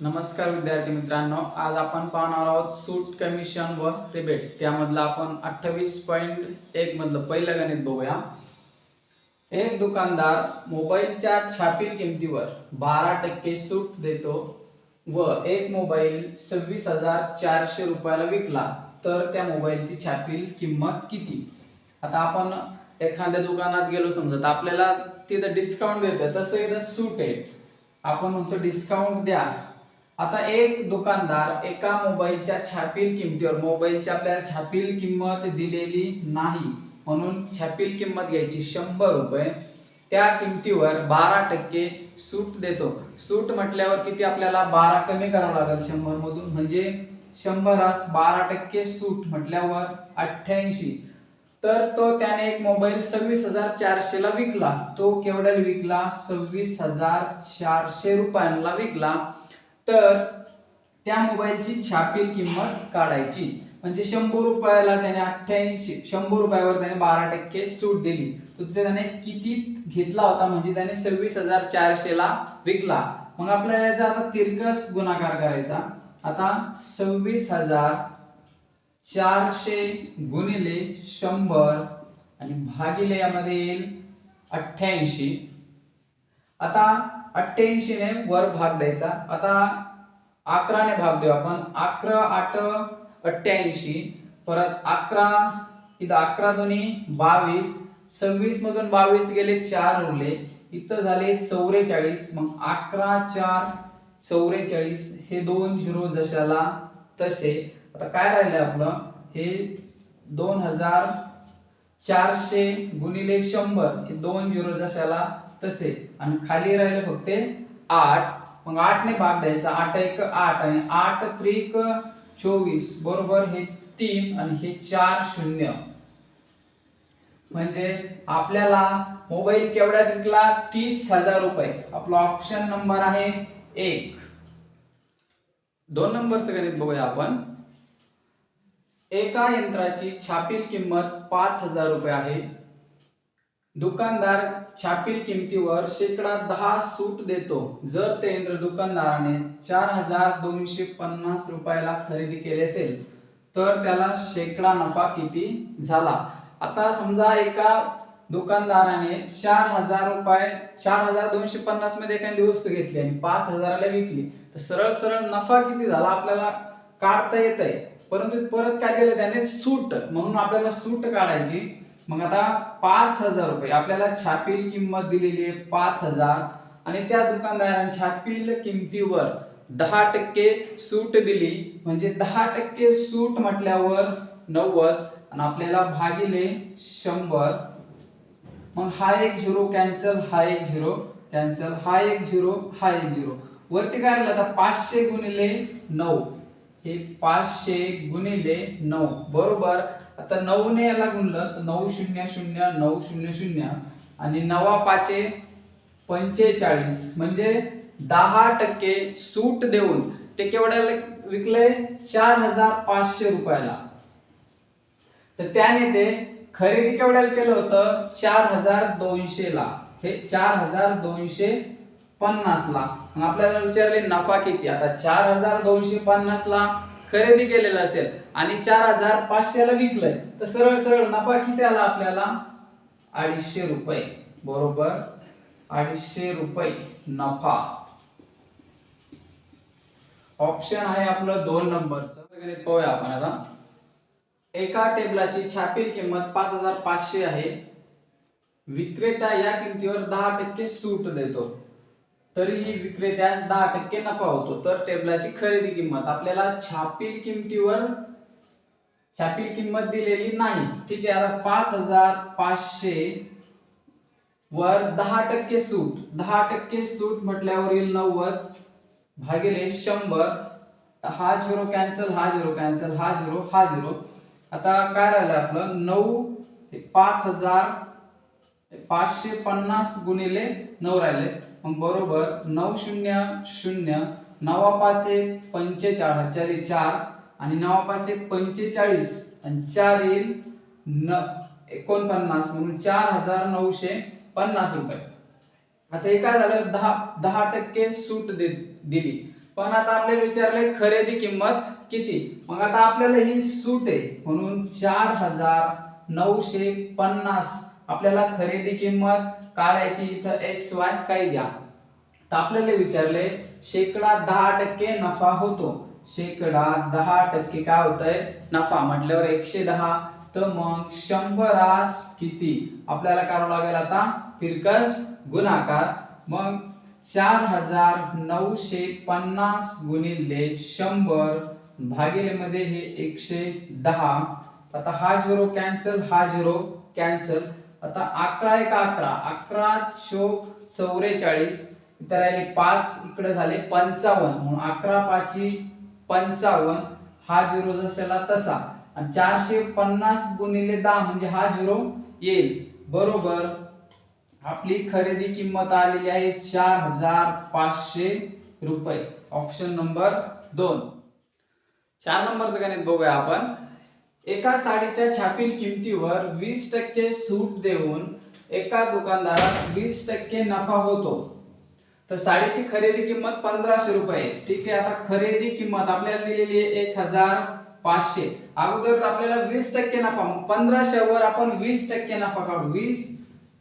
नमस्कार विद्यार्थी मित्रांनो आज आपण पाहणार आहोत सूट कमिशन व रिबेट त्यामधलं आपण अठ्ठावीस पॉईंट एक मधलं पहिलं गणित बघूया. एक दुकानदार मोबाईलच्या छापील किमतीवर बारा टक्के सूट देतो व एक मोबाईल सव्वीस हजार चारशे रुपयाला विकला तर त्या मोबाईलची छापील किंमत किती? आता आपण एखाद्या दुकानात गेलो समजा तर आपल्याला तिथं डिस्काउंट देतं तसं इथं सूट आहे. आपण म्हणतो डिस्काउंट द्या. आता एक दुकानदार एका मोबाईलच्या छापील किमतीवर मोबाईलची आपल्याला छापील किंमत दिलेली नाही म्हणून छापील किंमत घ्यायची शंभर रुपये. त्या किमतीवर बारा टक्के सूट देतो. सूट म्हटल्यावर किती आपल्याला? बारा कमी करावं लागेल शंभरमधून. म्हणजे शंभरास बारा टक्के सूट म्हटल्यावर अठ्ठ्याऐंशी. तर तो त्याने एक मोबाईल सव्वीस हजार चारशेला विकला. तो केवढ्याला विकला? सव्वीस हजार चारशे रुपयांना विकला. तर त्या मोबाईलची छापील किंमत काढायची. म्हणजे शंभर रुपयाला त्याने अठ्ठ्याऐंशी शंभर रुपयावर त्याने बारा टक्के सूट दिली. तर ते त्याने किती घेतला होता? म्हणजे त्याने सव्वीस हजार चारशेला विकला. मग आपल्याला याचा आता तिरकस गुणाकार करायचा. आता सव्वीस हजार चारशे गुणिले शंभर आणि भागिले यामध्ये येईल अठ्ठ्याऐंशी. आता अठ्ठ्याऐंशी ने वर भाग द्यायचा. आता अकराने भाग देऊ आपण. अकरा आठ अठ्ठ्याऐंशी. परत अकरा इथं अकरा दोन्ही बावीस. सव्वीस मधून बावीस गेले चार उरले. इथं झाले चौवेचाळीस मग अकरा चार चौवेचाळीस हे दोन झिरो जशाला तसे. आता काय राहिले आपलं? हे दोन हजार चारशे गुणिले शंभर. हे दोन झिरो जशाला तसे. आणि खाली राहिले फक्त आठ. मग आठने भाग द्यायचा. आठ एक आठ आणि आठ त्रिक चोवीस. बरोबर हे तीन आणि हे चार शून्य. म्हणजे आपल्याला मोबाईल केवढ्यात विकला? तीस हजार रुपये. आपला ऑप्शन नंबर आहे एक. दोन नंबरचं गणित बघूया आपण. एका यंत्राची छापील किंमत पाच हजार रुपये आहे. दुकानदार छापील किमतीवर शेकडा दहा सूट देतो. जर ते यंत्र दुकानदाराने चार हजार दोनशे पन्नास रुपयाला खरेदी केले असेल तर त्याला शेकडा नफा किती झाला? आता समजा एका दुकानदाराने चार हजार रुपये चार हजार दोनशे पन्नासमध्ये एखादी वस्तू घेतली आणि पाच हजाराला विकली तर सरळ सरळ नफा किती झाला आपल्याला काढता येत आहे परंतु परत काय केलं? त्याने सूट. म्हणून आपल्याला सूट काढायची मग आता पाच हजार रुपये. आपल्याला छापील किंमत दिलेली आहे पाच हजार. आणि त्या दुकानदाराने छापील किमतीवर दहा टक्के सूट दिली. म्हणजे दहा टक्के सूट म्हटल्यावर नव्वद आणि आपल्याला भागिले शंभर. मग हा एक झिरो कॅन्सल हा एक झिरो कॅन्सल हा एक झिरो हा एक झिरो. वरती काय राहिलं? आता पाचशे गुणिले नऊ. हे पाचशे गुणिले नऊ. बरोबर? आता नऊने याला गुणलं तर नऊ शून्य शून्य नऊ शून्य शून्य. आणि नवा पाचे पंचेचाळीस. म्हणजे दहा टक्के सूट देऊन ते केवढ्याला विकले चार हजार पाचशे रुपयाला. तर त्याने ते खरेदी केवढ्याला केलं होतं? चार हजार दोनशे ला हे चार हजार दोनशे पन्नासला मग आपल्याला विचारले नफा किती? आता चार हजार दोनशे पन्नास ला खरेदी केलेला असेल आणि चार हजार पाचशेला विकलंय. तर सरळ सरळ नफा किती आला आपल्याला? अडीचशे रुपये. बरोबर? अडीचशे रुपये नफा. ऑप्शन आहे आपलं दोन नंबरचं. वगैरे पाहूया आपण आता. एका टेबलाची छापील किंमत पाच हजार पाचशे आहे. विक्रेता या किमतीवर दहा टक्के सूट देतो. तरीही विक्रेत्यास दहा टक्के नफा होतो. तर टेबलाची खरेदी किंमत. आपल्याला छापील किमतीवर छापील किंमत दिलेली नाही. ठीक आहे आता पाच हजार पाचशे वर दहा टक्के सूट. दहा टक्के सूट म्हटल्यावर येईल नव्वद भागिले शंभर. हा झिरो कॅन्सल हा झिरो कॅन्सल हा झिरो हा झिरो. आता काय राहिलं आपलं? नऊ पाच हजार पाचशे पन्नास गुणिले नऊ राहिले. मग बरोबर नऊ शून्य शून्य नवा पाचे पंचेचाळीस चारी चार आणि नवा पाचे पंचेचाळीस आणि चार येईल न एकोणपन्नास म्हणून चार हजार नऊशे पन्नास रुपये. आता हे काय झालं दहा दहा टक्के सूट दे दिली. पण आता आपल्याला विचारले खरेदी किंमत किती? मग आता आपल्याला ही सूट आहे म्हणून चार हजार नऊशे पन्नास आपल्याला खरेदी किंमत काढायची इथं एक्स वाय काही द्या. तर आपल्याला विचारले शेकडा दहा टक्के नफा होतो. शेकडा दहा टक्के काय होत आहे नफा म्हटल्यावर एकशे दहा. तर मग शंभरास किती? आपल्याला काढावं लागेल आता फिरकस गुणाकार. मग चार हजार नऊशे पन्नास गुणिले शंभर भागिले मध्ये हे एकशे दहा. आता हा झिरो कॅन्सल हा झिरो कॅन्सल. आता अकरा एक अकरा अकरा शो चौवेचाळीस इथं राहिले पाच इकडे झाले पंचावन्न. म्हणून अकरा पाची पंचावन्न हा झिरो जसाला तसा. आणि चारशे पन्नास गुणिले दहा म्हणजे हा झिरो येईल. बरोबर? आपली खरेदी किंमत आलेली आहे चार हजार पाचशे रुपये. ऑप्शन नंबर दोन. चार नंबरचं गणित बघूया आपण. एका साडीच्या छापील किमतीवर वीस टक्के सूट देऊन एका दुकानदारास वीस टक्के नफा होतो. तर साडीची खरेदी किंमत पंधराशे रुपये. ठीक आहे आता खरेदी किंमत आपल्याला दिलेली आहे एक हजार पाचशे. अगोदर आपल्याला वीस टक्के नफा पंधराशेवर आपण वीस टक्के नफा काढू. वीस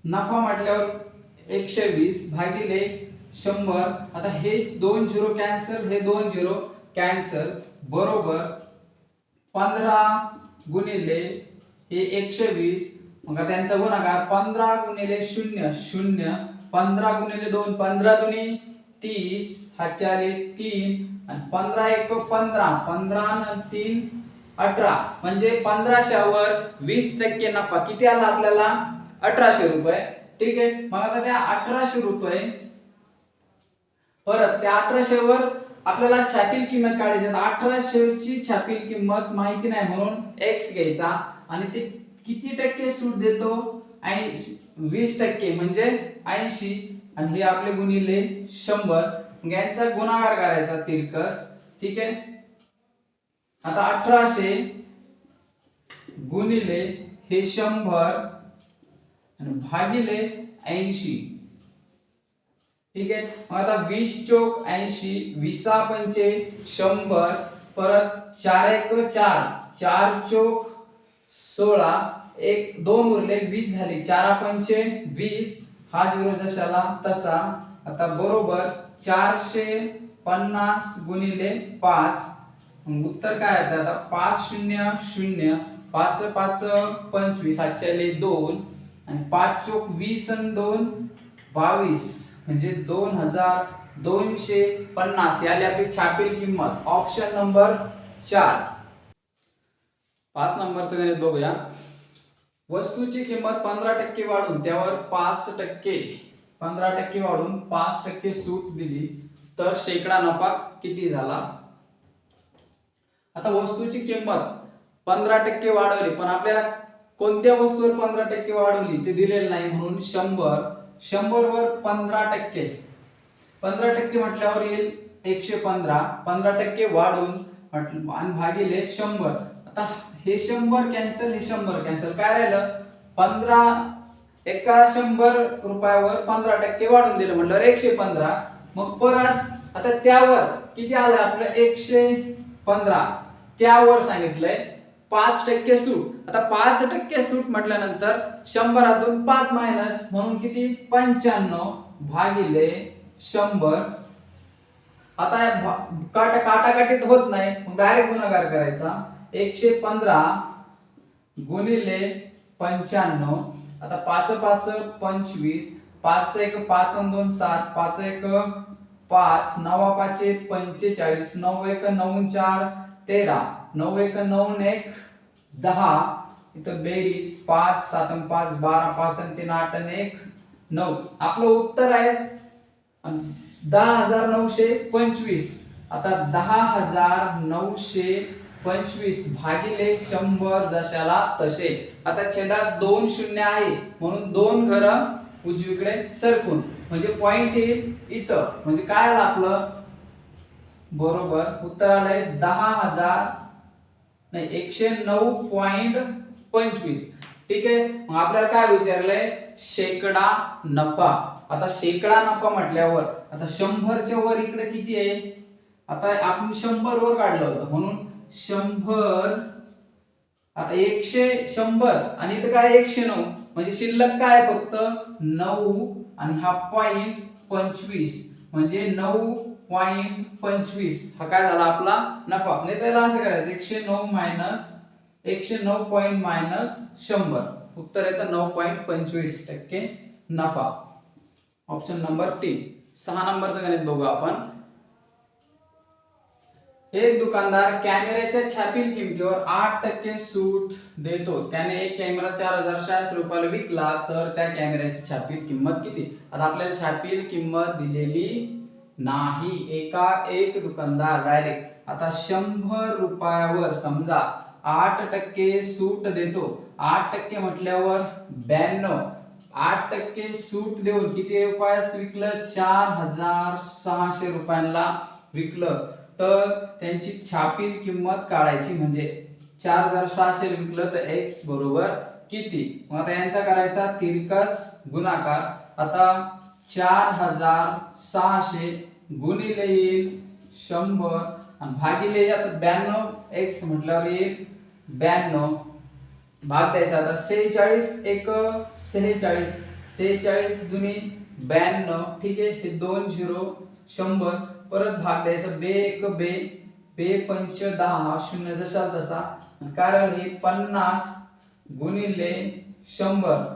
नफा म्हटल्यावर एकशे वीस भागिले शंभर. आता हे दोन झिरो कॅन्सल हे दोन झिरो कॅन्सल. बरोबर पंधरा गुणिले हे एकशे वीस. मग त्यांचा गुणाकार पंधरा गुणिले शून्य. शून्य. पंधरा गुणिले दोन पंधरा दुनी तीस. हा आले तीन. आणि पंधरा एक पंधरा. पंधरा तीन अठरा. म्हणजे पंधराशेवर वीस टक्के नफा. किती आला आपल्याला? अठराशे रुपये. ठीक आहे? मग आता त्या अठराशे रुपये परत त्या अठराशेवर आपल्याला छापील किंमत काढायची अठराशे अठराशेची छापील किंमत माहिती नाही म्हणून एक्स घ्यायचा आणि ते किती टक्के सूट देतो? ऐंशी वीस टक्के म्हणजे ऐंशी. आणि हे आपले गुणिले शंभर. यांचा गुणाकार करायचा तिरकस. ठीक आहे? आता अठराशे गुणिले हे शंभर. आणि भागिले ऐंशी. ठीक आहे? मग आता वीस चोक ऐंशी विसा पंचे शंभर परत चार एक चार चार चोक सोळा एक दोन उरले वीस झाले. चार पंचे वीस हा झिरो जशाला तसा. आता बरोबर चारशे पन्नास गुणिले पाच. उत्तर काय येतं आता पाच शून्य शून्य पाच पाच पंचवीस आजच्या दोन. आणि पाच चोक वीस आणि दोन बावीस. म्हणजे दोन हजार दोनशे पन्नास याली आपली छापील किंमत. ऑप्शन नंबर चार. पाच नंबरचं गणित बघूया. वस्तूची किंमत पंधरा टक्के वाढून त्यावर पाच टक्के पंधरा टक्के वाढून पाच टक्के सूट दिली. तर शेकडा नफा किती झाला? आता वस्तूची किंमत पंधरा टक्के वाढवली पण आपल्याला कोणत्या वस्तूवर पंधरा टक्के वाढवली ते दिलेलं नाही म्हणून शंभर शंभर वर पंधरा टक्के. पंधरा टक्के म्हटल्यावर येईल एकशे पंधरा. पंधरा टक्के वाढून म्हटलं आणि भागिले शंभर. आता हे शंभर कॅन्सल हे शंभर कॅन्सल काय राहिलं? पंधरा एका शंभर रुपयावर पंधरा टक्के वाढून दिलं म्हटल्यावर एकशे पंधरा. मग परत आता त्यावर किती आलं आपलं? एकशे पंधरा. त्यावर सांगितलंय पाच टक्के सूट. आता पाच टक्के सूट म्हटल्यानंतर शंभरातून पाच मायनस म्हणून किती? पंच्याण्णव भागिले शंभर. आता काटा काटाकाटीत होत नाही मग डायरेक्ट गुणाकार करायचा. एकशे पंधरा गुणिले पंच्याण्णव. आता पाच पाच पंचवीस पाच एक पाच दोन सात पाच एक पाच नवा पाचे पंचेचाळीस नऊ एक नऊ चार तेरा नऊ एक नऊ न एक दहा इथं बेरीज पाच सात पाच बारा पाच अन तीन आठ एक नऊ. आपलं उत्तर आहे दहा हजार नऊशे पंचवीस. आता दहा हजार नऊशे पंचवीस भागिले शंभर जशाला तसे. आता छेदात दोन शून्य आहे म्हणून दोन घर उजवीकडे सरकून. म्हणजे पॉइंट येईल इथं. म्हणजे काय आलं आपलं? बरोबर. उत्तर आलंय दहा हजार नाही एकशे नऊ पॉइंट पंचवीस. ठीक आहे? मग आपल्याला काय विचारलंय? शेकडा नफा. आता शेकडा नफा म्हटल्यावर आता शंभरच्या वर इकडे किती आहे? आता आपण शंभर वर काढलं होतं. म्हणून शंभर आता एकशे शंभर आणि इथं काय एकशे नऊ. म्हणजे शिल्लक काय फक्त? नऊ आणि हा पॉइंट पंचवीस. म्हणजे नऊ पॉईंट पंचवीस. हा काय झाला आपला? नफा. नाही त्याला असं करायचं एकशे नऊ मायनस एकशे नऊ पॉईंट मायनस शंभर. उत्तर येतं नऊ पॉईंट पंचवीस टक्के नफा. ऑप्शन नंबर तीन. सहा नंबरचं गणित बघू आपण. एक दुकानदार कॅमेऱ्याच्या छापील किमतीवर आठ टक्के सूट देतो. त्याने एक कॅमेरा चार हजार शहाऐंशी रुपयाला विकला तर त्या कॅमेऱ्याची छापील किंमत किती? आता आपल्याला छापील किंमत दिलेली नाही एका एक दुकानदार डायरेक्ट आता शंभर रुपयावर समजा आठ टक्के सूट देतो. आठ टक्के म्हटल्यावर ब्याण्णव. आठ टक्के सूट देऊन किती रुपयास विकलं? चार हजार सहाशे रुपयांना विकलं. तर त्यांची छापील किंमत काढायची म्हणजे चार हजार सहाशे विकलं तर एक्स बरोबर किती? मग आता यांचा करायचा तिरकस गुणाकार. आता चार हजार सहाशे गुणिले येईल शंभर आणि भागिले आता ब्याण्णव एक्स म्हटल्यावर येईल ब्याण्णव. भाग द्यायचा आता सेहेचाळीस एक सेहेचाळीस. सेहेचाळीस जुनी ब्याण्णव ठीक आहे? हे दोन झिरो शंभर. परत भाग द्यायचा बे एक बे. बे पंच दहा शून्य जसा तसा. कारण हे पन्नास गुणिले शंभर.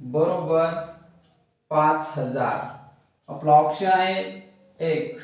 बरोबर पाच हजार. आपला ऑप्शन आहे एक